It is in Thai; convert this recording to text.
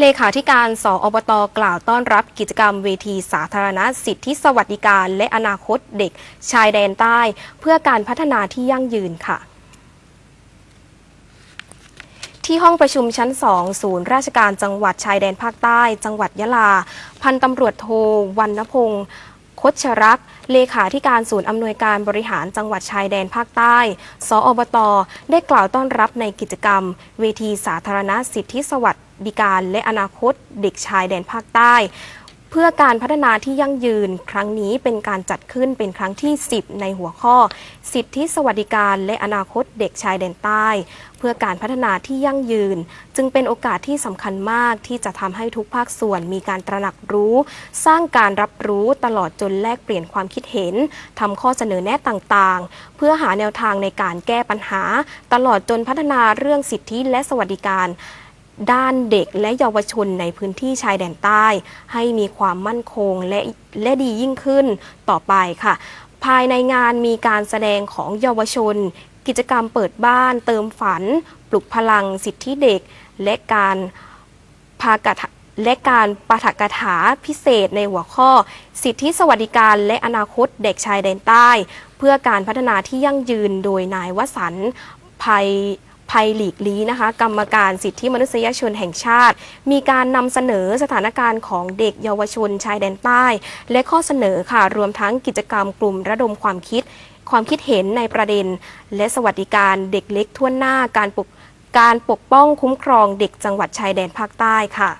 เลขาธิการสอบตกล่าวต้อนรับกิจกรรมเวทีสาธารณสิทธิสวัสดิการ และอนาคตเด็กชายแดนใต้ เพื่อการพัฒนาที่ยั่งยืนค่ะ ที่ห้องประชุมชั้น 2 ศูนย์ราชการจังหวัดชายแดนภาคใต้ จังหวัดยะลา พันตำรวจโทวันณพงศ์ คชรัก เลขาธิการศูนย์อำนวยการบริหารจังหวัดชายแดนภาคใต้ สอบต ได้กล่าวต้อนรับในกิจกรรม เวทีสาธารณสิทธิสวัสดิการ และอนาคตเด็กชายแดนภาคใต้ พื่อการพัฒนาที่ยั่งยืน ครั้งนี้เป็นการจัดขึ้นเป็นครั้งที่ 10 ในหัวข้อ สิทธิสวัสดิการและอนาคตเด็กชายแดนใต้ เพื่อการพัฒนาที่ยั่งยืน จึงเป็นโอกาสที่สำคัญมากที่จะทำให้ทุกภาคส่วนมีการตระหนักรู้ สร้างการรับรู้ตลอดจนแลกเปลี่ยนความคิดเห็นทำข้อเสนอแนะต่างๆ เพื่อหาแนวทางในการแก้ปัญหา ตลอดจนพัฒนาเรื่องสิทธิและสวัสดิการ ด้านเด็กและเยาวชนในพื้นที่ชายแดนใต้ ให้มีความมั่นคงและและดียิ่งขึ้นต่อไปค่ะ ภายในงานมีการแสดงของเยาวชน กิจกรรมเปิดบ้าน เติมฝัน ปลุกพลังสิทธิเด็ก และการพากาและการปาฐกถาพิเศษในหัวข้อ สิทธิสวัสดิการและอนาคตเด็กชายแดนใต้ เพื่อการพัฒนาที่ยั่งยืนโดยนายวสันต์ภัย ภัยหลีกลี้นะคะ กรรมการสิทธิมนุษยชนแห่งชาติ มีการนำเสนอสถานการณ์ของเด็กเยาวชนชายแดนใต้ และข้อเสนอค่ะ รวมทั้งกิจกรรมกลุ่มระดมความคิด ความคิดเห็นในประเด็น และสวัสดิการเด็กเล็กทั่วหน้าการปกการปกป้องคุ้มครองเด็กจังหวัดชายแดนภาคใต้ค่ะ